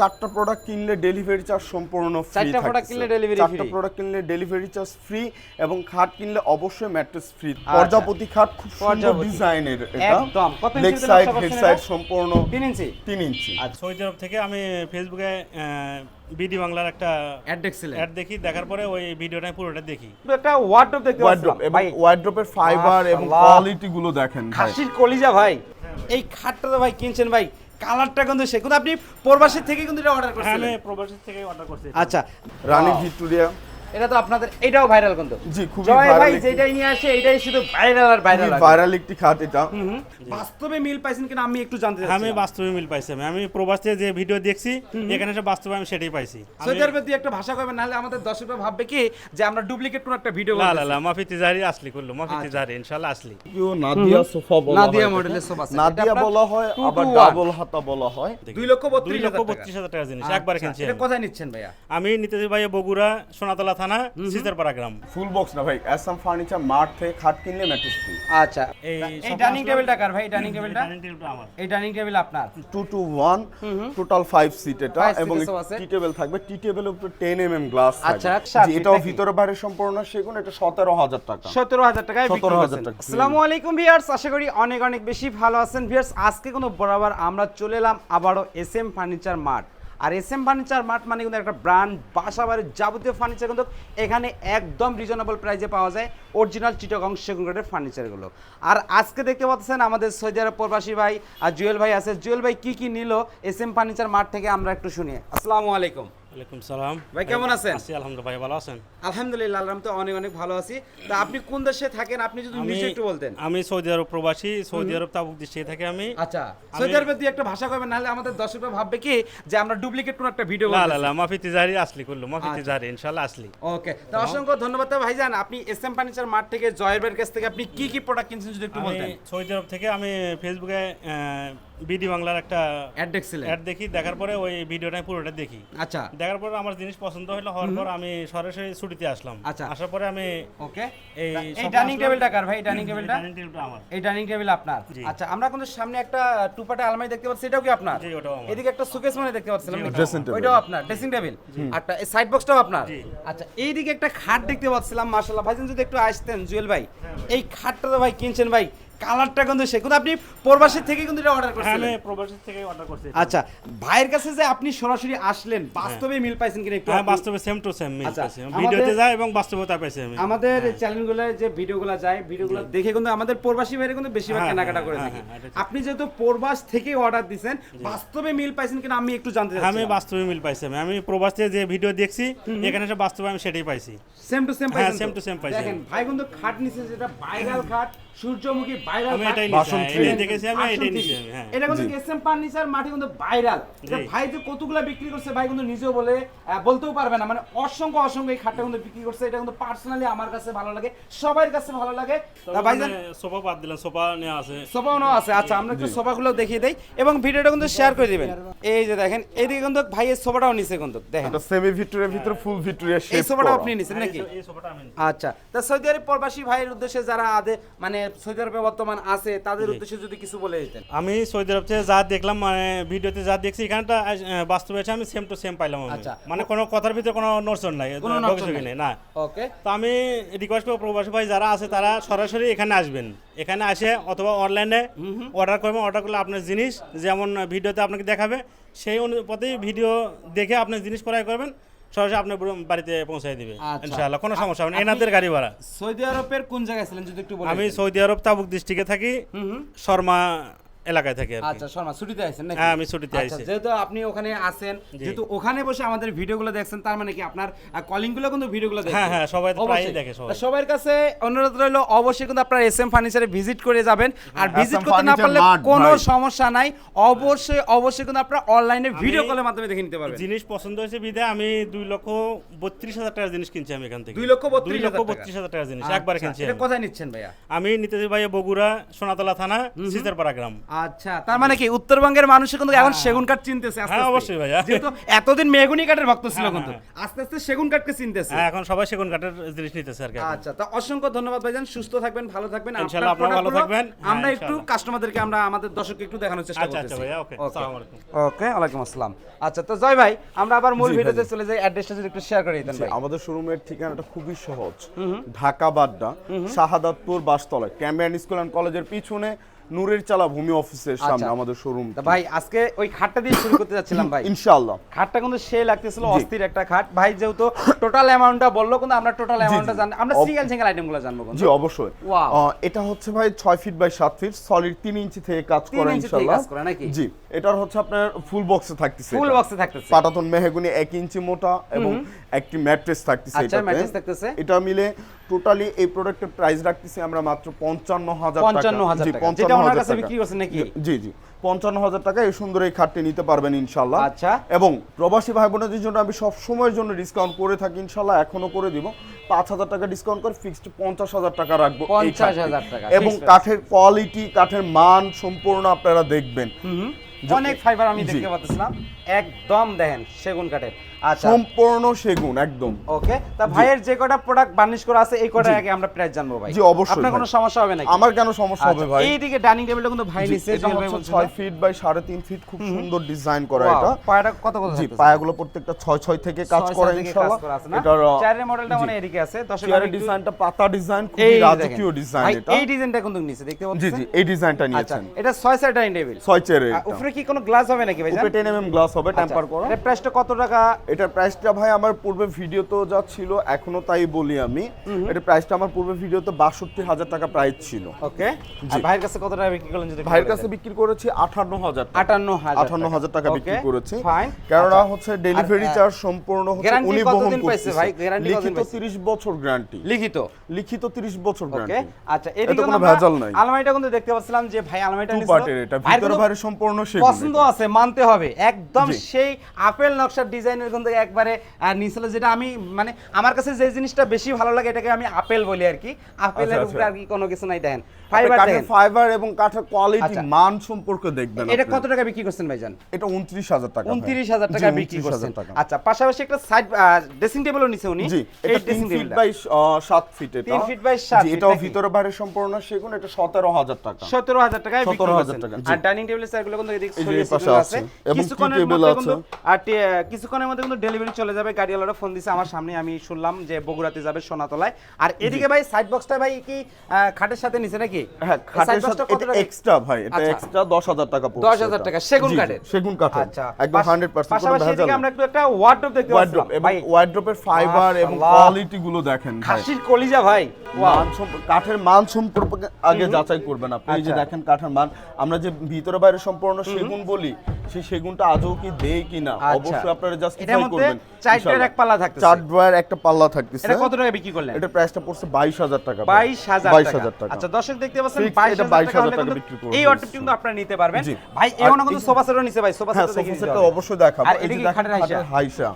চারটা প্রোডাক্ট কিনলে delivery charge সম্পূর্ণ ফ্রি চারটা product কিনলে delivery চারটা প্রোডাক্ট কিনলে ডেলিভারি চার্জ ফ্রি এবং খাট কিনলে অবশ্যই ম্যাট্রেস ফ্রি আচ্ছা। পর্যাপতি খাট খুব সুন্দর ডিজাইনের এটা। একদম। কত লেগ সাইড হেড সাইড সম্পূর্ণ তিন ইঞ্চি তিন ইঞ্চি আর সৌদি আরব থেকে আমি ফেসবুকে বিডি বাংলার একটা অ্যাড দেখছিলেন? অ্যাড দেখি দেখার পরে ওই ভিডিওটা পুরোটা দেখি। একটা ওয়ার্ডরোব দেখতে পাচ্ছিলাম। ভাই ওয়ার্ড্রোপের ফাইবার এবং। কোয়ালিটি গুলো দেখেন ভাই। খাসির কলিজা ভাই। এই খাটটা তো ভাই কিনছেন ভাই। কালারটা কিন্তু সে কিন্তু আপনি প্রবাসী থেকে কিন্তু এটা অর্ডার হ্যাঁ আমি করছিলেন প্রবাসী থেকে অর্ডার করছি। আচ্ছা। রানী. ভিক্টোরিয়া। এটা তো আপনাদের এটাও ভাইরাল কিন্তু। জি ভাই যেটাই নিয়ে আসে এটাই শুধু ভাইরাল আর ভাইরাল ভাইরাল একটি খাট এটা। বাস্তবে মিল পাইছেন কিনা আমি একটু জানতে আমি চাচ্ছি বাস্তবে মিল পাইছি আমি। আমি প্রবাসী যে ভিডিও দেখছি এখানে এসে বাস্তবে আমি সেটাই পাইছি। আমি- সৌদি একটা ভাষা কইবেন নাহলে আমাদের দর্শকরা ভাববে কি যে আমরা ডুপ্লিকেট কোন একটা ভিডিও লা লা মাফি তিজারি আসলি করল মাফি আচ্ছা। তিজারি ইনশাআল্লাহ আসলি। কেউ নাদিয়া সোফা বলা নাদিয়া হয় মডেলের সোফা নাদিয়া বলা হয় আবার ডাবল হাতা বলা হয়। দুই লক্ষ দুই বত্রিশ লক্ষ হাজার টাকা। বত্রিশ হাজার টাকা জিনিস একবার আচ্ছা, কিনছি এটা কোথায় নিচ্ছেন ভাইয়া? আমি নিতেছি ভাই বগুড়া সোনাতলা থানা সিজারপাড়া গ্রাম। ফুল বক্স না ভাই এসএম ফার্নিচার মার্ট থেকে খাট কিনলে ম্যাট্রেস ফ্রি। আচ্ছা এই এই ডাইনিং টেবিলটা কার ভাই? ডাইনিং টেবিলটা ডাইনিং টেবিলটা আমার। এই ডাইনিং টেবিল আপনার? Two two one total five seat এটা এবং টি টেবিল থাকবে। টি টেবিলের উপরে টেন এম এম গ্লাস আচ্ছা, feet এটাও ভিতরে বাইরে সম্পূর্ণ সেগুন এটা সতেরো হাজার টাকা। সতেরো হাজার টাকায় 17,000 টাকা। আসসালামু আলাইকুম ভিউয়ার্স আশা করি অনেক অনেক বেশি ভালো আছেন। ভিউয়ার্স আজকে কোনো বরাবর আমরা চলে এলাম আবারও এস এম ফার্নিচার মার্ট আর এস এম ফার্নিচার মার্ট মানে কিন্তু একটা ব্র্যান্ড বাসা বাড়ির যাবতীয় ফার্নিচার কিন্তু এখানে একদম রিজনেবল প্রাইসে পাওয়া যায়। অরিজিনাল চিটগং সেগুন ফার্নিচারগুলো আর আজকে দেখতে পাচ্ছেন আমাদের সৌদি আরব প্রবাসী ভাই আর জুয়েল ভাই আছে। জুয়েল ভাই কী কী নিল এস এম ফার্নিচার মার্ট থেকে আমরা একটু শুনি। আসসালামু আলাইকুম। ওয়ালাইকুম সালাম। ভাই, কেমন আছেন? আছি আলহামদুলিল্লাহ ভাই ভালো আছেন? আলহামদুলিল্লাহ আলহাম তো অনেক অনেক ভালো আছি। তা আপনি কোন দেশে থাকেন? আপনি যদি নিজে একটু বলতেন। আমি সৌদি আরব প্রবাসী সৌদি আরব তাবুক দৃষ্টি থেকে আমি। আচ্ছা সৌদি আরবের দিয়ে একটা ভাষা কইবেন নাহলে আমাদের দর্শকরা ভাববে কি যে আমরা ডুপ্লিকেট কোন একটা ভিডিও লা মাফি তিজারি আসলি করল মাফি আচ্ছা। তিজারি ইনশাআল্লাহ আসলি। ওকে তো অসংখ্য ধন্যবাদ। ভাইজান আপনি এস এম ফার্নিচার মার্ট থেকে জয়ের কাছ থেকে আপনি কি কি প্রোডাক্ট কিনছেন যদি একটু বলতেন? সৌদি আরব থেকে আমি ফেসবুকে বিডি বাংলার একটা অ্যাড দেখছিলেন? অ্যাড দেখি দেখার পরে ওই ভিডিওটা পুরোটা দেখি। আচ্ছা। দেখার পরে আমার জিনিস পছন্দ হলো হওয়ার পর আমি সরাসরি ছুটিতে আসলাম। আচ্ছা। আসার পরে আমি ওকে। এই এই ডাইনিং টেবিলটা কার ভাই? ডাইনিং টেবিলটা ডাইনিং টেবিলটা আমার। এই ডাইনিং টেবিল আপনার? আচ্ছা আমরা কিন্তু সামনে একটা টুপাটা আলমারি দেখতে পাচ্ছি এটাও কি আপনার? জি, ওটাও আমার। এদিকে একটা সুকেস মানে দেখতে পাচ্ছিলাম। ওইটাও আপনার ড্রেসিং টেবিল এই সাইড বক্সটাও আপনার? জি। আচ্ছা এইদিকে একটা খাট দেখতে পাচ্ছিলাম মাশাআল্লাহ। ভাইজান যদি একটু আসতেন জুয়েল ভাই। এই খাটটা তো ভাই কিনছেন ভাই কালারটা কিন্তু সে কিন্তু আপনি প্রবাসী থেকে কিন্তু এটা অর্ডার হ্যাঁ, আমি প্রবাসী থেকে অর্ডার করছি আচ্ছা ভাইয়ের কাছে যে আপনি সরাসরি আসলেন বাস্তবে মিল পাইছেন কিনা একটু হ্যাঁ বাস্তবে সেম টু সেম মিল আচ্ছা, পাইছি। ভিডিওতে যায় এবং বাস্তবে তা পাইছি আমি। আমাদের চ্যানেলগুলো যে ভিডিওগুলো যায় ভিডিওগুলো দেখে কিন্তু আমাদের প্রবাসী ভাইরা কিন্তু বেশিরভাগ হ্যাঁ, কেনাকাটা হ্যাঁ, করে হ্যাঁ, থাকে। হ্যাঁ। আপনি যেহেতু প্রবাস থেকে অর্ডার দিছেন বাস্তবে মিল পাইছেন কিনা আমি একটু জানতে চাচ্ছি আমি বাস্তবে মিল পাইছি আমি। আমি প্রবাসে যে ভিডিও দেখছি এখানে এসে বাস্তবে আমি সেটাই পাইছি। সেম টু সেম হ্যাঁ, পাইছেন same to same পাইছি দেখেন ভাই কিন্তু খাট নিছে যেটা ভাইরাল খাট সূর্যমুখী আমি খাট এটাই নিছি দেখেছি আমি এটাই নিছি হ্যাঁ। এটা কিন্তু এসএম ফার্নিচার মাটি কিন্তু ভাইরাল। এটা ভাই যে কতগুলা বিক্রি করছে ভাই কিন্তু নিজেও বলে বলতেও পারবে না। মানে অসংখ্য অসংখ্য এই খাটটা কিন্তু বিক্রি করছে। এটা কিন্তু পার্সোনালি আমার কাছে ভালো লাগে সবার কাছে ভালো লাগে। তা সোফা বাদ দিলাম সোফা নেওয়া আছে। সোফাও নাও আছে। আচ্ছা আমরা একটু সোফাগুলো দেখিয়ে দেই এবং ভিডিওটা কিন্তু শেয়ার করে দিবেন। এই যে দেখেন এইদিকে কিন্তু ভাইয়ের সোফাটাও নিছে কিন্তু দেখেন। এটা সেমি ভিক্টোরিয়ার ভিতরে ফুল ভিক্টোরিয়া এই শেপ আপনি নিছেন নাকি? এই- এই সোফাটা আমি আচ্ছা তা সৌদি আরব প্রবাসী ভাইয়ের উদ্দেশ্যে যারা আদে মানে সৌদি আরবে বর্তমান আছে তাদের উদ্দেশ্যে যদি কিছু বলে দিতেন। আমি সৌদি আরব থেকে যা দেখলাম মানে ভিডিওতে যা দেখছি এখানটা বাস্তবে এসে আমি সেম টু সেম পাইলাম আচ্ছা। মানে কোনো কথার ভিতরে কোনো নড়চড় নাই কোনো নড়চড় নাই। না। ওকে তো আমি রিকোয়েস্ট করব প্রবাসী ভাই যারা আছে তারা সরাসরি এখানে আসবেন। এখানে আসে অথবা অনলাইনে অর্ডার করবেন অর্ডার করলে আপনার জিনিস যেমন ভিডিওতে আপনাকে দেখাবে সেই অনুপাতেই ভিডিও দেখে আপনি জিনিস ক্রয় করবেন। সরাসরি আপনার বাড়িতে পৌঁছায় দিবে আচ্ছা। ইনশাআল্লাহ কোনো সমস্যা হবে না। এনাদের গাড়ি ভাড়া। সৌদি আরবের কোন জায়গায় ছিলেন যদি একটু আমি সৌদি আরব তাবুক ডিস্ট্রিক্টে থাকি। শর্মা এলাকায় থাকি। আচ্ছা শর্মা ছুটিতে আছেন নাকি? হ্যাঁ, আমি ছুটিতে আচ্ছা, আইছি। যেহেতু আপনি ওখানে আছেন যেহেতু ওখানে বসে আমাদের ভিডিওগুলো দেখছেন তার মানে কি আপনার কলিংগুলো কিন্তু ভিডিওগুলো দেখছেন হ্যাঁ, হ্যাঁ, সবাই প্রায়ই। দেখে সবাই। সবার কাছে অনুরোধ রইল অবশ্যই কিন্তু আপনার এস এম ফার্নিচারে ভিজিট করে যাবেন। আর ভিজিট করতে না পারলে কোনো সমস্যা নাই। অবশ্যই অবশ্যই কিন্তু আপনারা অনলাইনে ভিডিও কলের মাধ্যমে দেখে নিতে পারবেন। জিনিস পছন্দ হয়েছে বিধে আমি দুই লক্ষ বত্রিশ হাজার টাকার জিনিস কিনছি আমি এখান থেকে। দুই লক্ষ বত্রিশ দুই লক্ষ হাজার টাকা। বত্রিশ হাজার টাকার জিনিস একবার আচ্ছা, কিনছি এটা কোথায় নিচ্ছেন ভাইয়া? আমি নিতেছি ভাই বগুড়া সোনাতলা থানা সিজারপাড়া গ্রাম। আচ্ছা তার মানে কি? উত্তরবঙ্গের মানুষ কিন্তু এখন সেগুন কাঠ চিনতেছে আস্তে হ্যাঁ, অবশ্যই ভাইয়া। যেহেতু এতদিন মেগুনি কাঠের ভক্ত ছিল হ্যাঁ, কিন্তু। হ্যাঁ, আস্তে আস্তে সেগুন কাঠকে চিনতেছে। হ্যাঁ এখন সবাই সেগুন কাঠের জিনিস নিতেছে আর কি আচ্ছা তো অসংখ্য ধন্যবাদ ভাইজান। সুস্থ থাকবেন ভালো থাকবেন। ইনশাআল্লাহ, আপনারাও ভালো থাকবেন। হ্যাঁ, আমরা একটু কাস্টমারদেরকে আমরা আমাদের দর্শককে একটু দেখানোর চেষ্টা আচ্ছা আচ্ছা করতেছি। ভাইয়া ওকে আসসালামু আলাইকুম। ওকে ওয়ালাইকুম আসসালাম। আচ্ছা তো জয় ভাই আমরা আবার মূল ভিডিওতে চলে যাই। অ্যাড্রেসটা যদি একটু শেয়ার করে দিতেন ভাই। আমাদের শোরুমের ঠিকানাটা খুবই সহজ। ঢাকা বাড্ডা শাহাদাতপুর বাসতলায় ক্যাম্বিয়ান স্কুল অ্যান্ড কলেজের পিছনে নূরের চালা ভূমি অফিসের সামনে আচ্ছা। আমাদের শোরুম ভাই আজকে ওই খাটটা দিয়ে শুরু করতে যাচ্ছিলাম ভাই ইনশাআল্লাহ খাটটা কিন্তু সে লাগতেছিল অস্থির একটা খাট ভাই যেহেতু টোটাল অ্যামাউন্টটা বলল কিন্তু আমরা টোটাল অ্যামাউন্টটা। জানি আমরা সিঙ্গেল সিঙ্গেল আইটেমগুলো জানব জি অবশ্যই. এটা হচ্ছে ভাই ছয় ফিট বাই সাত ফিট সলিড তিন ইঞ্চি থেকে কাজ করা ইনশাআল্লাহ কাজ করা নাকি? জি এটার হচ্ছে আপনার ফুল বক্সে থাকতেছে ফুল। বক্সে থাকতেছে পাটাতন মেহগুনি এক ইঞ্চি মোটা এবং একটি ম্যাট্রেস থাকতেছে আচ্ছা, mattress থাকতেছে। এটা মিলে টোটালি এই প্রোডাক্টের প্রাইস রাখতেছি আমরা মাত্র পঞ্চান্ন হাজার পঞ্চান্ন হাজার জি, টাকা। যেটা ওনার কাছে টাকা। বিক্রি করছেন নাকি? জি জি পঞ্চান্ন হাজার টাকা এই সুন্দর এই খাটটি নিতে পারবেন ইনশাল্লাহ আচ্ছা। এবং প্রবাসী ভাই বোনদের জন্য আমি সব সময়ের জন্য ডিসকাউন্ট করে থাকি ইনশাল্লাহ এখনও করে দিব। পাঁচ হাজার টাকা ডিসকাউন্ট করে ফিক্সড পঞ্চাশ হাজার টাকা রাখব এই 50,000 টাকা, এবং কাঠের কোয়ালিটি কাঠের মান সম্পূর্ণ আপনারা দেখবেন। অনেক ফাইবার আমি দেখতে পাচ্ছিলাম একদম দেখেন সেগুন কাঠের। সম্পূর্ণ সেগুন একদম। ওকে তা ভাইয়ের যে কটা প্রোডাক্ট বার্নিশ করা আছে এই কটা আগে আমরা প্রাইস জানব ভাই। জি, অবশ্যই আপনার কোনো সমস্যা হবে নাকি? আমার কেন সমস্যা হবে আচ্ছা, ভাই? এইদিকে ডাইনিং টেবিলটা কিন্তু ভাই জি, নিচে এটা হচ্ছে ছয় ফিট বাই সাড়ে তিন ফিট খুব সুন্দর ডিজাইন করা এটা। পায়াটা কত কত জি পায়াগুলো প্রত্যেকটা ছয় ছয় থেকে কাজ করা ইনশাআল্লাহ। এটার চেয়ারের মডেলটা মানে এদিকে আছে। দর্শক চেয়ারের ডিজাইনটা পাতা ডিজাইন খুবই রাজকীয় ডিজাইন এটা এই ডিজাইনটা কিন্তু নিচে দেখতে পাচ্ছেন? জি এই ডিজাইনটা আচ্ছা নিয়েছেন এটা ছয় সাইড ডাইনিং টেবিল ছয় চেয়ারের উপরে কি কোনো গ্লাস হবে নাকি ভাই? উপরে 10 mm গ্লাস হবে টেম্পার করা। এটা প্রাইসটা কত টাকা? এটার প্রাইসটা ভাই আমার পূর্বে ভিডিওতেও যা ছিল এখনও তাই বলি আমি। এটা প্রাইসটা আমার পূর্বে ভিডিওতে বাষট্টি হাজার টাকা প্রাইস ছিল। ওকে? ভাইয়ের কাছে কত টাকা বিক্রি করলেন যদি ভাইয়ের কাছে বিক্রি করেছি আটান্ন হাজার আটান্ন হাজার আটান্ন হাজার টাকা বিক্রি করেছি. কেননা আচ্ছা। হচ্ছে ডেলিভারি চার্জ সম্পূর্ণ হচ্ছে উনি বহন করতেছে। ভাই? লিখিত পাইছে? 30 বছর গ্যারান্টি লিখিত? লিখিত 30 বছর ওকে গ্যারান্টি আচ্ছা এটা এদিকে কোনো ভেজাল নাই। আলমারিটা কিন্তু দেখতে পাচ্ছিলাম যে ভাই আলমারিটা নিছিল। পার্টের এটা ভিতরে বাইরে সম্পূর্ণ সেগুন পছন্দ আছে মানতে হবে। একদম সেই আপেল নকশার ডিজাইনের কিন্তু একবারে আর নিছিল যেটা আমি মানে আমার কাছে যে জিনিসটা বেশি ভালো লাগে এটাকে আমি আপেল বলি আর কি। আপেলের আচ্ছা, উপরে আচ্ছা। আর কি কোনো কিছু নাই আপনি ফাইবার দেখেন। ফাইবার এবং কাঠের কোয়ালিটি আচ্ছা। মান সম্পর্কে দেখবেন এটা কত টাকা বিক্রি করছেন ভাইজান? এটা 29000 টাকা টাকা বিক্রি করছেন। আচ্ছা পাশাপাশি একটা সাইড ড্রেসিং টেবিলও নিছে উনি। জি এটা 3 ফিট বাই 7 ফিট এটা। তিন feet by সাত জি, এটাও ভিতরে বাইরে সম্পূর্ণ সেগুন এটা 17000 টাকা। টাকায় বিক্রি 17,000 করছেন। আর ডাইনিং টেবিলের চেয়ারগুলো কিন্তু এদিকে ছিটিয়ে আছে, কিছুক্ষণের মধ্যে কিন্তু আর কিছুক্ষণের মধ্যে কিন্তু ডেলিভারি চলে যাবে গাড়িওয়ালারা ফোন দিছে আমার সামনে আমি শুনলাম যে বগুড়াতে যাবে সোনাতলায়। আর এদিকে ভাই সাইড বক্সটা ভাই কি খাটের সাথে নিছে নাকি? হ্যাঁ খাটের সাথে এটা? এক্সট্রা ভাই এটা আচ্ছা। এক্সট্রা 10000 টাকা পড়ছে 10,000 টাকা, সেগুন কাঠের? সেগুন কাঠের। আচ্ছা একদম 100% কোনো পাশাপাশি ভেজাল এদিকে আমরা একটু একটা দেখতে ওয়ার্ড্রোপ পাচ্ছিলাম। এবং ভাই ওয়ার্ড্রোপের ফাইবার এবং কোয়ালিটি গুলো দেখেন ভাই। খাসির কলিজা ভাই. কাঠের মান সম্পর্কে আগে যাচাই করবেন আপনি। এই যে আচ্ছা। দেখেন কাঠের মান আমরা যে ভিতরে বাইরে সম্পূর্ণ সেগুন বলি সেই সেগুনটা আজও কি দেয় কিনা? আচ্ছা। অবশ্যই আপনারা জাস্টিফাই মধ্যে করবেন চারটার এক পাল্লা থাকতেছে। চার ড্রয়ার একটা পাল্লা থাকতেছে। এটা কত টাকা বিক্রি করলেন? এটা প্রাইসটা পড়ছে 22000 টাকা ভাই। বাইশ হাজার 22,000 টাকা টাকা। আচ্ছা দর্শক দেখতে পাচ্ছেন Fixed বাইশ এটা হাজার টাকা 22,000 টাকা বিক্রি করে এই দিচ্ছি। কিন্তু আপনারা নিতে পারবেন। ভাই এমন কিন্তু সোফা সেটও নিছে ভাই সোফা হ্যাঁ সেটও সেটটা অবশ্যই দেখাবো। এই যে দেখেন হাইসা।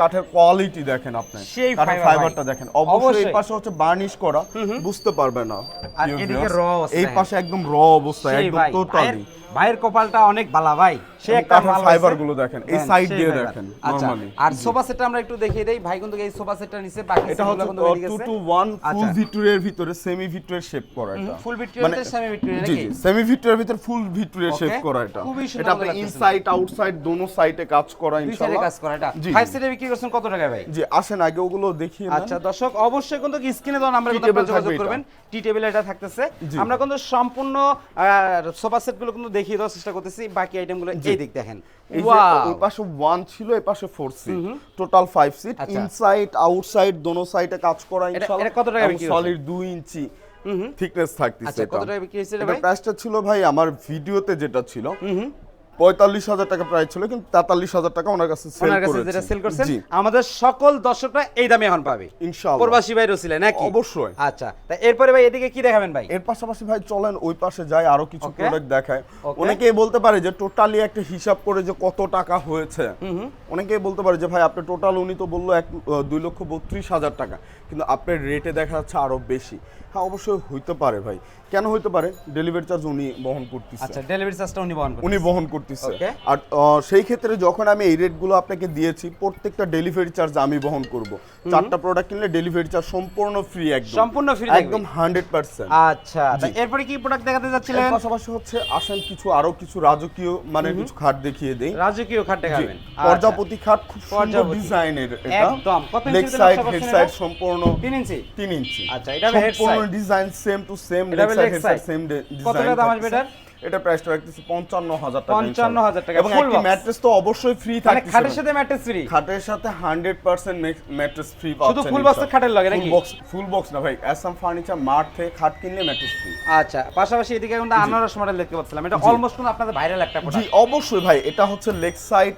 কাঠের কোয়ালিটি দেখেন আপনি। কাঠের ফাইবারটা দেখেন। অবশ্যই এই পাশে হচ্ছে বার্নিশ করা। বুঝতে পারবে না। আর Dear এদিকে viewers, অবস্থা এই পাশে একদম র অবস্থা একদম টোটালি ভাইয়ের- কপালটা অনেক বালা ভাই। সে একটা হয়েছে। গুলো দেখেন, এই দেন, side সেই দিয়ে দেখেন, আচ্ছা আর সোফা সেটটা আমরা একটু দেখিয়ে দেই। ভাই কিন্তু এই সোফা সেটটা নিচে বাকি এটা হচ্ছে কিন্তু এদিকে টু আছে। Two one full. ভিক্টোরিয়ার ভিতরে সেমি ভিক্টোরিয়ার শেপ করা এটা। Victoria জি নাকি? জি সেমি ভিতরে ফুল শেপ করা এটা। এটা আপনি ইনসাইড আউটসাইড দোনো সাইডে কাজ করা দুই সাইডে ইনশাআল্লাহ। কাজ করা এটা। ফাইভ। বিক্রি করছেন কত টাকা ভাই? জি আসেন আগে ওগুলো দেখিয়ে। আচ্ছা দর্শক অবশ্যই কিন্তু স্ক্রিনে দেওয়া নাম্বারে কিন্তু যোগাযোগ করবেন। টি টেবিল এটা থাকতেছে। আমরা কিন্তু সম্পূর্ণ সোফা সেটগুলো কিন্তু দেখিয়ে দেওয়ার চেষ্টা করতেছি। বাকি আইটেমগুলো এই দিক দেখেন। এই যে ওই পাশে ওয়ান ছিল এই পাশে four seat total five seat. Inside outside দোনো সাইডে কাজ করা এটা কত টাকা বিক্রি সলিড দুই ইঞ্চি থিকনেস থাকতেছে আচ্ছা, কত টাকা বিক্রি হয়েছে ভাই? প্রাইসটা ছিল ভাই আমার ভিডিওতে যেটা ছিল পঁয়তাল্লিশ হাজার টাকা প্রাইস ছিল কিন্তু তেতাল্লিশ হাজার টাকা ওনার কাছে সেল ওনার কাছে যেটা সেল করছেন আমাদের সকল দর্শকরা এই দামে এখন পাবে। ইনশাআল্লাহ। প্রবাসী ভাই রসিলে নাকি? অবশ্যই। আচ্ছা তা এরপরে ভাই এদিকে কি দেখাবেন ভাই? এর পাশাপাশি ভাই চলেন ওই পাশে যাই আরও কিছু প্রোডাক্ট দেখায়. অনেকেই বলতে পারে যে টোটালি একটা হিসাব করে যে কত টাকা হয়েছে। অনেকেই বলতে পারে যে ভাই আপনি টোটাল উনি তো বলল এক দুই লক্ষ বত্রিশ হাজার টাকা। কিন্তু আপনার রেটে দেখা যাচ্ছে আরও বেশি। হ্যাঁ অবশ্যই হইতে পারে ভাই। কেন হইতে পারে? ডেলিভারি চার্জ উনি বহন করতেছে। আচ্ছা ডেলিভারি চার্জটা উনি বহন করবেন উনি বহন করতেছে. আর সেই ক্ষেত্রে যখন আমি এই রেটগুলো আপনাকে দিয়েছি প্রত্যেকটা ডেলিভারি চার্জ আমি বহন করব। চারটা প্রোডাক্ট কিনলে ডেলিভারি চার্জ সম্পূর্ণ ফ্রি একদম। সম্পূর্ণ থাকবে? একদম হান্ড্রেড পার্সেন্ট আচ্ছা তা এরপরে কি প্রোডাক্ট দেখাতে যাচ্ছিলেন? পাশাপাশি হচ্ছে আসেন কিছু আরও কিছু রাজকীয় মানে কিছু খাট দেখিয়ে দেই। রাজকীয় খাট দেখাবেন। প্রজাপতি খাট খুব সুন্দর ডিজাইনের এটা। একদম। কত ইঞ্চিতে লেগ সাইড হেড সাইড সম্পূর্ণ ইঞ্চি। ইঞ্চি। আচ্ছা, এটা হবে head সম্পূর্ণ design same to same leg side leg head side side। Same কত টাকা দাম আসবে এটার? এটা প্রাইসটা রাখতেছি 55000 টাকা 55,000 ইনশাআল্লাহ। টাকা, এবং full ম্যাট্রেস তো অবশ্যই ফ্রি মানে খাটের সাথে ম্যাট্রেস ফ্রি খাটের সাথে 100% ম্যাট্রেস ফ্রি শুধু full box খাটের লগে নাকি? ফুল বক্স ফুল বক্স না ভাই এসএম ফার্নিচার মার্ট থেকে খাট কিনলে ম্যাট্রেস ফ্রি আচ্ছা পাশাপাশি এদিকে কিন্তু আনারস মডেল দেখতে পাচ্ছিলাম। এটা অলমোস্ট কোন আপনাদের ভাইরাল একটা জি অবশ্যই ভাই এটা হচ্ছে লেগ সাইড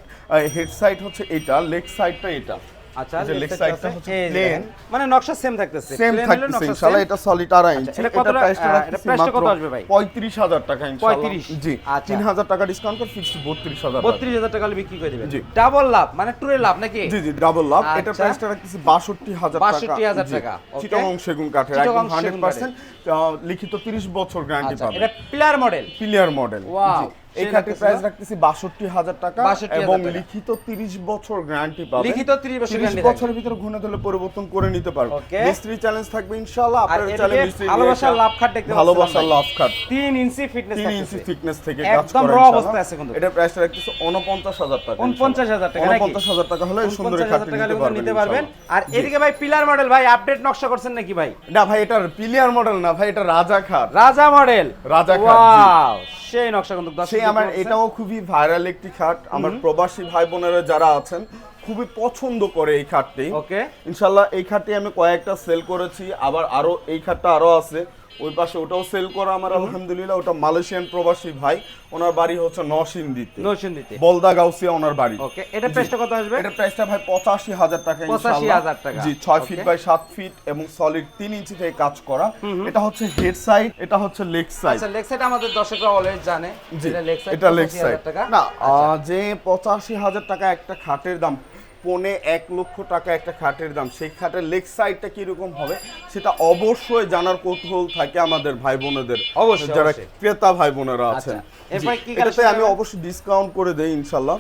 হেড সাইড হচ্ছে এটা লেগ সাইডটা এটা। আচ্ছা যে leg হচ্ছে plain। মানে নকশা সেম থাকতেছে। সেম থাকতেছে ইনশাআল্লাহ এটা সলিড আড়াই ইঞ্চি এটা কত এটা টা- প্রাইসটা রাখতেছি এটা কত আসবে ভাই? 35000 টাকা ইনশাআল্লাহ 35 জি আচ্ছা। 3000 টাকা ডিসকাউন্ট করে ফিক্সড 32000 বত্রিশ হাজার টাকা বিক্রি করে দিবেন। জি। ডাবল লাভ মানে টুরে লাভ নাকি? জি জি ডাবল লাভ এটা আচ্ছা। প্রাইসটা রাখতেছি 62000 টাকা। 62,000 জি। টাকা, okay। চিটাগং সেগুন কাঠের চিটাগং একদম 100% আহ, লিখিত 30 বছর গ্যারান্টি আচ্ছা পাবেন এটা pillar model pillar model Wow, এই প্রাইস? রাখতেছি 62000 টাকা এবং লিখিত 30 বছর গ্যারান্টি পাবেন লিখিত 30 বছর 30 বছরের ভিতরে পরিবর্তন করে নিতে মিস্ত্রি চ্যালেঞ্জ থাকবে ইনশাআল্লাহ। আর আপনারা এদিকে মিস্ত্রি ভালোবাসার লাভ খাট দেখতে ভালোবাসার ভাই। লাভ খাট। তিন ইঞ্চি ফিটনেস 3 ইঞ্চি থিকনেস থেকে কাজ একদম করা raw অবস্থায় আছে কিন্তু। এটা প্রাইস রাখতেছি 49000 টাকা 49,000 টাকা নাকি? 49000 টাকা হলে সুন্দর এই 50,000 খাটটি নিতে পারবেন। আর এদিকে ভাই পিলার মডেল ভাই আপডেট নকশা করছেন নাকি ভাই? না ভাই এটা পিলিয়ার মডেল না ভাই এটা রাজা খাট। রাজা মডেল রাজা খাট, সেই নকশা কিন্তু সেই আমার এটাও খুবই ভাইরাল একটি খাট। আমার প্রবাসী ভাই বোনেরা যারা আছেন খুবই পছন্দ করে এই খাটটি। ওকে। ইনশাল্লাহ এই খাটটি আমি কয়েকটা সেল করেছি। আবার আরও এই খাটটা আরও আছে। ওই পাশে ওটাও সেল করা আমার আলহামদুলিল্লাহ। ওটা মালয়েশিয়ান প্রবাসী ভাই ওনার বাড়ি হচ্ছে নরসিংদীতে। নরসিংদীতে। বলদা গাউসিয়া ওনার বাড়ি। ওকে এটা প্রাইসটা কত আসবে? এটা প্রাইসটা ভাই পঁচাশি হাজার টাকা 85,000 ইনশাআল্লাহ। টাকা। জি ছয় ফিট Okay. বাই সাত ফিট এবং সলিড তিন ইঞ্চি থেকে কাজ করা। এটা হচ্ছে হেড সাইড এটা হচ্ছে লেগ সাইড আচ্ছা লেগ সাইড আমাদের দর্শকরা অলওয়েজ জানে। এটা লেগ সাইড এটা লেগ সাইড না আচ্ছা। যে পঁচাশি হাজার টাকা একটা খাটের দাম পৌনে এক লক্ষ টাকা একটা খাটের দাম। সেই খাটের লেগ সাইডটা কীরকম হবে সেটা অবশ্যই জানার কৌতূহল থাকে আমাদের ভাই বোনেদের অবশ্যই, যারা ক্রেতা ভাই বোনেরা আছেন। আচ্ছা, কি এটাতে আমি অবশ্যই ডিসকাউন্ট করে দেই ইনশাল্লাহ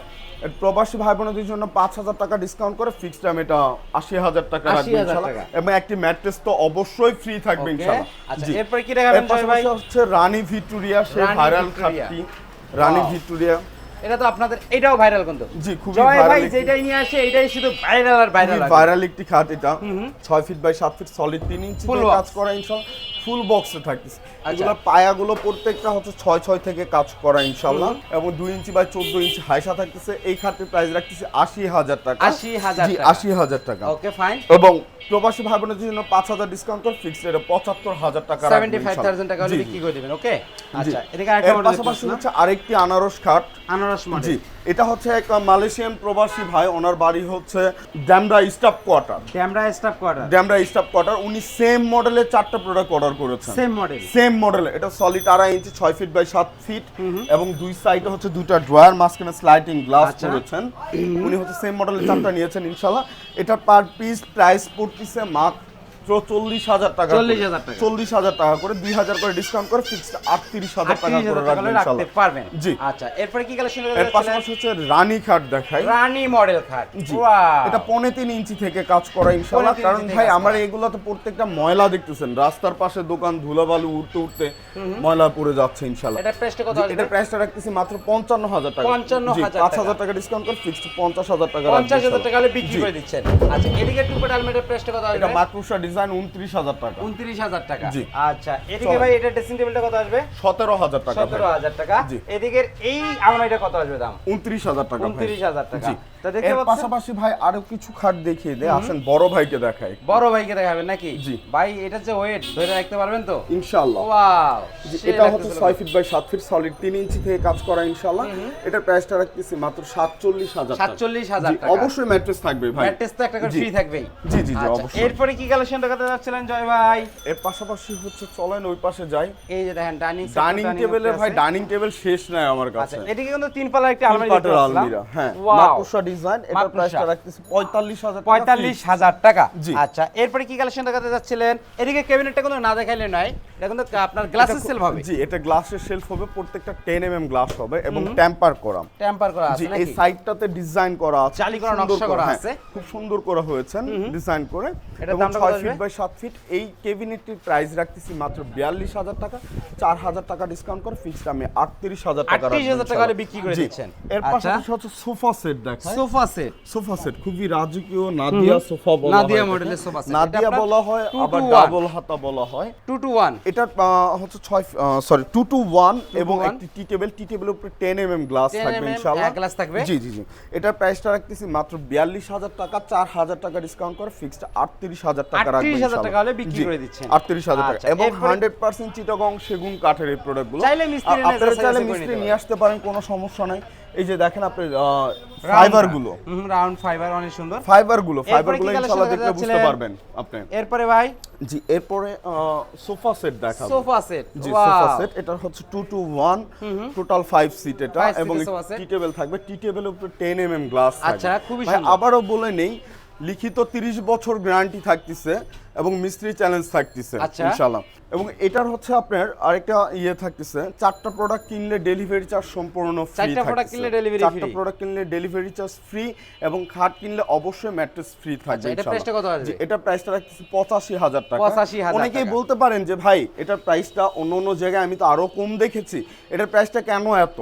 প্রবাসী ভাই বোনদের জন্য পাঁচ হাজার টাকা ডিসকাউন্ট করে ফিক্সড টাইম এটা আশি হাজার টাকা রাখবে 80,000 ইনশাল্লাহ টাকা। এবং একটি ম্যাট্রেস তো অবশ্যই ফ্রি থাকবে ইনশাল্লাহ আচ্ছা, এরপরে কি দেখাবেন ভাই? হচ্ছে রানী ভিক্টোরিয়া সেই ভাইরাল খাটটি। রানী ভিক্টোরিয়া। এটা তো আপনাদের এটাও ভাইরাল কিন্তু। জি, খুবই ভাইরাল ভাই যেটাই নিয়ে আসে এটাই শুধু ভাইরাল আর ভাইরাল ভাইরাল একটি খাট এটা। ছয় ফিট বাই সাত ফিট সলিড 3 ইঞ্চি। কাজ করা ইনশাল্লাহ। ফুল বক্সে থাকতেছে আচ্ছা। এগুলোর পায়াগুলো প্রত্যেকটা হচ্ছে ছয় ছয় থেকে কাজ করা ইনশাল্লাহ এবং দুই ইঞ্চি বাই চোদ্দ ইঞ্চি হাইসা থাকতেছে। এই খাটের প্রাইস রাখতেছে আশি হাজার টাকা। আশি হাজার আশি হাজার টাকা। ওকে ফাইন এবং প্রবাসী ভাই বোনের জন্য পাঁচ হাজার ডিসকাউন্ট করে ফিক্সড এটা পঁচাত্তর হাজার টাকা সেভেন্টি ফাইভ থাউজেন্ড টাকা বিক্রি করে দেবেন ওকে আচ্ছা। এদিকে আরেকটা পাশাপাশি হচ্ছে আরেকটি আনারস খাট। আনারস জি। এটা হচ্ছে এক মালয়েশিয়ান প্রবাসী ভাই ওনার বাড়ি হচ্ছে Demra staff quarter camera staff quarter Demra staff quarter উনি সেম মডেলের চারটা প্রোডাক্ট অর্ডার করেছেন। সেম মডেল সেম মডেল এটা সলিড আড়াই ইঞ্চি ছয় ফিট বাই সাত ফিট এবং দুই সাইডে হচ্ছে দুইটা ড্রয়ার মাঝখানে স্লাইডিং গ্লাস আচ্ছা। করেছেন। উনি হচ্ছে সেম মডেলের চারটা নিয়েছেন ইনশাল্লাহ এটা পার পিস প্রাইস পড়তেছে মাত্র চল্লিশ হাজার টাকা 40,000 টাকা। চল্লিশ হাজার টাকা করে দুই হাজার করে ডিসকাউন্ট করে ফিক্সড আটত্রিশ হাজার টাকা করে রাখতে পারবেন। জি। আচ্ছা এরপরে কি কালেকশন এর পাশাপাশি হচ্ছে রানী খাট দেখাই। রানী মডেল খাট। এটা পনে তিন ইঞ্চি থেকে কাজ করা ইনশাল্লাহ। কারণ ভাই আমার এগুলো তো প্রত্যেকটা ময়লা দেখতেছেন। রাস্তার পাশে দোকান ধুলাবালু উঠতে উঠতে ময়লা পড়ে যাচ্ছে ইনশাল্লাহ। এটা প্রাইসটা কত এটার প্রাইসটা রাখতেছি মাত্র পঞ্চান্ন হাজার টাকা। 55,000 পাঁচ টাকা। হাজার টাকা ডিসকাউন্ট করে ফিক্সড পঞ্চাশ হাজার টাকা পঞ্চাশ হাজার টাকা বিক্রি। করে দিচ্ছেন। আচ্ছা এদিকে টুপেট আলমেটের প্রাইসটা কত এটা ডিজাইন উনত্রিশ হাজার টাকা। উনত্রিশ হাজার টাকা। আচ্ছা এদিকে ভাই এটা ড্রেসিং টেবিলটা কত আসবে? সতেরো হাজার টাকা সতেরো হাজার টাকা। এই আলমারিটা কত আসবে দাম? উনত্রিশ হাজার টাকা ভাই। 29,000 টাকা। এর পাশাপাশি ভাই আরও কিছু খাট দেখিয়ে দে আসেন বড় ভাইকে দেখাই। বড় ভাইকে দেখাবেন নাকি? জি। ভাই এটা যে ওয়েট ধরে রাখতে পারবেন তো? ইনশাল্লাহ ওয়াও এটা হচ্ছে ছয় ফিট বাই সাত ফিট সলিড তিন ইঞ্চি থেকে কাজ করা ইনশাল্লাহ এটার প্রাইসটা রাখতেছি মাত্র সাতচল্লিশ হাজার টাকা। 47,000 টাকা। অবশ্যই ম্যাট্রেস থাকবে ভাই। ম্যাট্রেস তো একটা করে। ফ্রি থাকবেই। জি জি জি আচ্ছা, অবশ্যই। এরপরে কি কালেকশন দেখাতে যাচ্ছিলেন জয় ভাই। এর পাশাপাশি হচ্ছে চলেন ওই পাশে যাই। এই যে দেখেন ডাইনিং ডাইনিং টেবিলে ভাই ডাইনিং টেবিল শেষ নাই আমার কাছে। আচ্ছা এদিকে কিন্তু তিন পাল্লার একটা আলমারি হ্যাঁ। ওয়াও মাকড়সা ডিজাইন মাকড়সা। প্রাইসটা রাখতেছি পঁয়তাল্লিশ হাজার পঁয়তাল্লিশ হাজার টাকা। জি। আচ্ছা এরপরে কি কালেকশন দেখাতে যাচ্ছিলেন? এদিকে ক্যাবিনেটটা কিন্তু না দেখাইলে নয় এটা কিন্তু আপনার গ্লাসের সেল হবে। জি এটা গ্লাসের শেলফ হবে প্রত্যেকটা টেন এম এম গ্লাস হবে এবং টেম্পার করা। টেম্পার করা আছে এই সাইডটাতে ডিজাইন করা আছে জালি করা, সুন্দর নকশা করা আছে। খুব সুন্দর করা হয়েছে ডিজাইন করে এবং দামটা কত ছয় বাই সাত ফিট এই কেবিনেটটির প্রাইস রাখতেছি মাত্র বিয়াল্লিশ হাজার টাকা। চার হাজার টাকা ডিসকাউন্ট করে ফিক্সড আমি আটত্রিশ হাজার টাকা 38,000 টাকা বিক্রি করে দিচ্ছেন। এর আচ্ছা। পাশাপাশি হচ্ছে সোফা সেট দেখায় সোফা সেট সোফা সেট খুবই রাজকীয় নাদিয়া সোফা বলা নাদিয়া মডেলের সোফা সেট। নাদিয়া বলা হয় আবার ডাবল হাতা বলা হয়। টু টু ওয়ান এটা হচ্ছে ছয় সরি টু টু ওয়ান এবং একটি টি টেবিল টি টেবিলের উপরে টেন এম এম গ্লাস 10 থাকবে mm ইনশাআল্লাহ। glass থাকবে? জি জি জি। এটার প্রাইসটা রাখতেছি মাত্র বিয়াল্লিশ হাজার টাকা চার হাজার টাকা ডিসকাউন্ট করে ফিক্সড আটত্রিশ হাজার টাকা রাখবে 38,000 টাকা হলে বিক্রি করে দিচ্ছেন। আটত্রিশ হাজার টাকা। আচ্ছা, এবং এরপরে- হান্ড্রেড পার্সেন্ট চিটাগং সেগুন কাঠের এই প্রোডাক্টগুলো চাইলে মিস্ত্রি আপনারা চাইলে মিস্ত্রি নিয়ে আসতে পারেন কোনো সমস্যা নাই। এই যে দেখেন আপনি ফাইবারগুলো রাউন্ড ফাইবার অনেক সুন্দর। ফাইবারগুলো ফাইবারগুলো ইনশাআল্লাহ দেখলে বুঝতে পারবেন আপনি। এরপরে ভাই? জি এরপরে সোফা সেট দেখাবো। Sofa set. জি সোফা সেট। এটা হচ্ছে two two one total five seat এটা। এবং টি টেবিল থাকবে। টি টেবিলের উপরে টেন এম এম গ্লাস আচ্ছা, খুবই সুন্দর। আবারও বলে নেই লিখিত তিরিশ বছর গ্যারান্টি থাকতেছে এবং মিস্ত্রি চ্যালেঞ্জ থাকতেছে আচ্ছা। ইনশাআল্লাহ। এবং এটার হচ্ছে আপনার আরেকটা ইয়ে থাকতেছে চারটা প্রোডাক্ট কিনলে ডেলিভারি চার্জ সম্পূর্ণ ফ্রি চারটা product কিনলে delivery চারটা প্রোডাক্ট কিনলে ডেলিভারি চার্জ ফ্রি এবং খাট কিনলে অবশ্যই ম্যাট্রেস ফ্রি থাকবে এটা এটার ইনশাআল্লাহ। price টা কত? জি, এটার প্রাইসটা রাখতেছি পঁচাশি হাজার টাকা। 85,000 অনেকেই বলতে পারেন যে ভাই এটার প্রাইসটা অন্য অন্য জায়গায় আমি তো আরও কম দেখেছি। এটার প্রাইসটা কেন এত?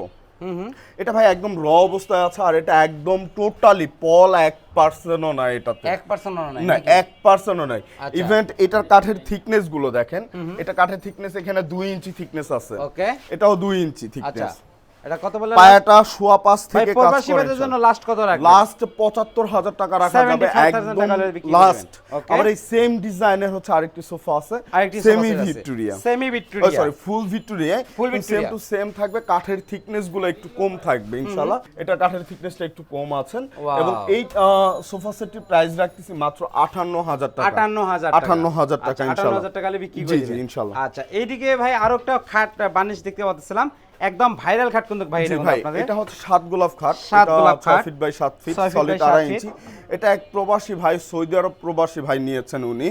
এটা ভাই একদম র অবস্থায় আছে আর এটা একদম টোটালি পল এক পার্সেন্টও না এটাতে। এক পার্সেন্টও নাই না এক পার্সেন্টও নাই। আচ্ছা। ইভেন্ট এটার কাঠের থিকনেসগুলো দেখেন। এটা কাঠের থিকনেস এখানে দুই ইঞ্চি থিকনেস আছে। ওকে এটাও দুই ইঞ্চি আচ্ছা। থিকনেস এটা কত বলে পায়াটা সোয়া পাঁচ থেকে কাজ প্রবাসী করে ভাইদের জন্য লাস্ট কত রাখবেন লাস্ট পঁচাত্তর হাজার টাকা রাখা যাবে। একদম টাকা লাস্ট আবার এই সেম ডিজাইনের হচ্ছে আরেকটি সোফা আছে। Semi Victoria semi Victoria sorry full Victoria Full same to same থাকবে। কাঠের থিকনেসগুলো একটু কম থাকবে ইনশাআল্লাহ। এটা কাঠের থিকনেসটা একটু কম আছেন। এবং এই সোফা সেটটির প্রাইস রাখতেছি মাত্র আটান্ন হাজার টাকা। আটান্ন হাজার আটান্ন হাজার টাকা আটান্ন ইনশাআল্লাহ। হাজার টাকা হলে বিক্রি করে। ইনশাআল্লাহ। আচ্ছা এইদিকে ভাই আরও একটা খাট বানিশ দেখতে পাচ্ছিলাম একদম ভাইরাল খাট কিন্তু ভাই এটা ভাই এটা হচ্ছে সাত গোলাপ খাট সাত গোলাপ খাট। ফিট বাই সাত ফিট সলিড আড়াই ইঞ্চি। এটা এক প্রবাসী ভাই সৌদি আরব প্রবাসী ভাই নিয়েছেন উনি।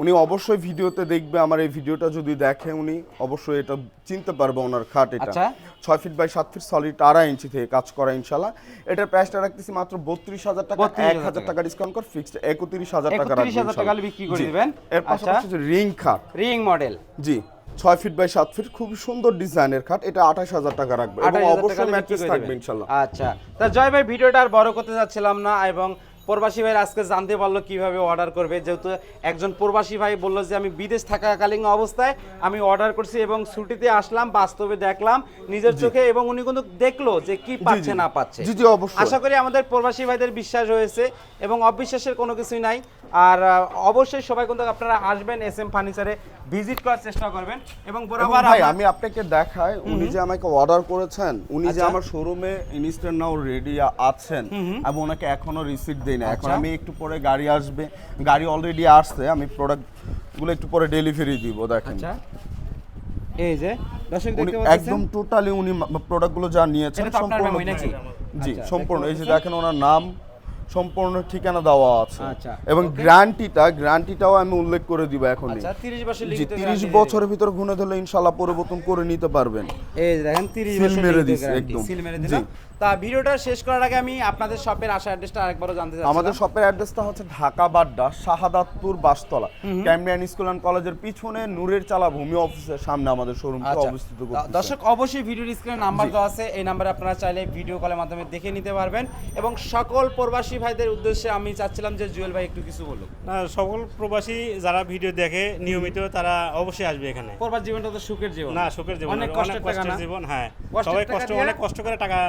উনি অবশ্যই ভিডিওতে দেখবে আমার এই ভিডিওটা যদি দেখে উনি অবশ্যই এটা চিনতে পারবে ওনার খাট এটা। আচ্ছা। ছয় ফিট বাই সাত ফিট সলিড আড়াই ইঞ্চি থেকে কাজ করা ইনশাল্লাহ এটার প্রাইসটা রাখতেছি মাত্র বত্রিশ হাজার টাকা 32,000 এক হাজার টাকা। ডিসকাউন্ট করে ফিক্সড একত্রিশ হাজার টাকা 31,000 টাকা বিক্রি করে দিবেন। এর আচ্ছা। পাশাপাশি রিং খাট। Ring model. জি। ছয় ফিট বাই সাত ফিট খুব সুন্দর ডিজাইনের খাট। এটা আঠাশ হাজার টাকা রাখবে এবং অবশ্যই ম্যাট্রেস থাকবে ইনশাল্লাহ। আচ্ছা। তা জয় ভাই ভিডিওটা আর বড় করতে যাচ্ছিলাম না এবং প্রবাসী ভাই আজকে জানতে পারল কীভাবে অর্ডার করবে। যেহেতু একজন প্রবাসী ভাই বলল যে আমি বিদেশ থাকাকালীন অবস্থায় আমি অর্ডার করছি এবং ছুটিতে আসলাম বাস্তবে দেখলাম নিজের চোখে এবং উনি কিন্তু দেখল যে কি পাচ্ছে না পাচ্ছে। আশা করি আমাদের প্রবাসী ভাইদের বিশ্বাস হয়েছে এবং অবিশ্বাসের কোনো কিছুই নাই। আর অবশ্যই সবাই কিন্তু আপনারা আসবেন এস এম ফার্নিচারে ভিজিট করার চেষ্টা করবেন এবং বরাবর ভাই আমি আপনাকে দেখাই উনি যে আমাকে অর্ডার করেছেন উনি যে আচ্ছা। আমার শোরুমে ইনস্ট্যান্ট নাও রেডি আছেন আমি ওনাকে এখনও রিসিট দেই না। এখন আচ্ছা। আমি একটু পরে গাড়ি আসবে গাড়ি অলরেডি আসছে আমি প্রোডাক্টগুলো একটু পরে ডেলিভারি দিব দেখেন। আচ্ছা। এই যে দর্শক দেখতে পাচ্ছেন? একদম টোটালি উনি প্রোডাক্টগুলো যা নিয়েছেন সম্পূর্ণ জি আচ্ছা, সম্পূর্ণ। এই যে দেখেন ওনার নাম সম্পূর্ণ ঠিকানা দেওয়া আছে। আচ্ছা, এবং. গ্যারান্টিটা গ্যারান্টিটাও আমি উল্লেখ করে দিব এখন আচ্ছা 30 বছর জি লিখিত তিরিশ বছরের ভিতর গুনে ধরলে ইনশাল্লাহ পরিবর্তন করে নিতে পারবেন। এই দেখেন তিরিশ মেরে দিচ্ছে একদম। সিল মেরে দিলাম তা ভিডিওটা শেষ করার আগে আমি আপনাদের শপের আসা অ্যাড্রেসটা আরেকবারও জানতে চাচ্ছি আমাদের শপের অ্যাড্রেসটা হচ্ছে Dhaka Badda Shahadatpur Bashtola. Cambrian school and কলেজের পিছনে নূরের চালা ভূমি অফিসের সামনে আমাদের শোরুমটা আচ্ছা। অবস্থিত দর্শক অবশ্যই ভিডিওর স্ক্রিনে নাম্বার দেওয়া আছে। এই নাম্বারে আপনারা চাইলে ভিডিও কলের মাধ্যমে দেখে নিতে পারবেন। এবং সকল প্রবাসী ভাইদের উদ্দেশ্যে আমি চাচ্ছিলাম যে জুয়েল ভাই একটু কিছু বলুক। না, সকল প্রবাসী যারা ভিডিও দেখে নিয়মিত তারা অবশ্যই আসবে এখানে। প্রবাস জীবনটা তো সুখের জীবন। না সুখের জীবন অনেক কষ্টের জীবন হ্যাঁ। সবাই কষ্ট অনেক কষ্ট করে টাকা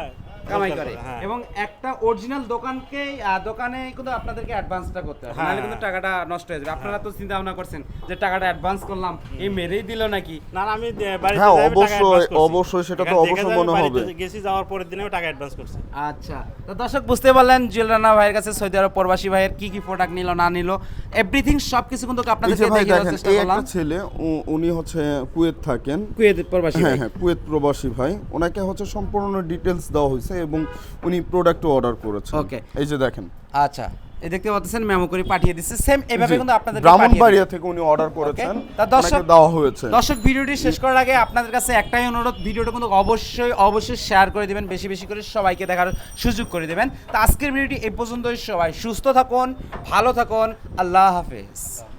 কামাই করে। হ্যাঁ। এবং একটা অরিজিনাল দোকানকে দোকানে কিন্তু আপনাদেরকে অ্যাডভান্সটা করতে হবে। হ্যাঁ, নাহলে কিন্তু। টাকাটা নষ্ট হয়ে যাবে। আপনারা তো চিন্তা ভাবনা করছেন যে টাকাটা অ্যাডভান্স করলাম এই মেরেই দিল নাকি? না আমি বাড়িতে হ্যাঁ, অবশ্যই, অবশ্যই, সেটা তো অবশ্যই মনে হবে। গেছি যাওয়ার পরের দিনেও টাকা অ্যাডভান্স করছি। আচ্ছা তো দর্শক বুঝতে পারলেন জুয়েল রানা ভাইয়ের কাছে সৌদি আরব প্রবাসী ভাইয়ের কি কি প্রোডাক্ট নিল না নিল এভরিথিং সব কিছু কিন্তু আপনাদেরকে চেষ্টা এই করলাম। একটা ছেলে উনি হচ্ছে কুয়েত থাকেন। কুয়েত প্রবাসী হ্যাঁ ভাই। হ্যাঁ কুয়েত প্রবাসী ভাই। ওনাকে হচ্ছে সম্পূর্ণ ডিটেলস দেওয়া হয়েছে। এবং উনি প্রোডাক্টও অর্ডার করেছেন। Okay. এই যে দেখেন। আচ্ছা এই দেখতে পাচ্ছেন মেমো করে পাঠিয়ে দিচ্ছে। সেম এভাবে কিন্তু আপনাদের ব্রাহ্মণবাড়িয়া থেকে উনি অর্ডার করেছেন। তা দর্শক- দেওয়া হয়েছে। দর্শক ভিডিওটি শেষ করার আগে আপনাদের কাছে একটাই অনুরোধ ভিডিওটা কিন্তু অবশ্যই অবশ্যই শেয়ার করে দিবেন বেশি বেশি করে সবাইকে দেখার সুযোগ করে দেবেন। তা আজকের ভিডিওটি এই পর্যন্তই সবাই সুস্থ থাকুন ভালো থাকুন আল্লাহ হাফেজ।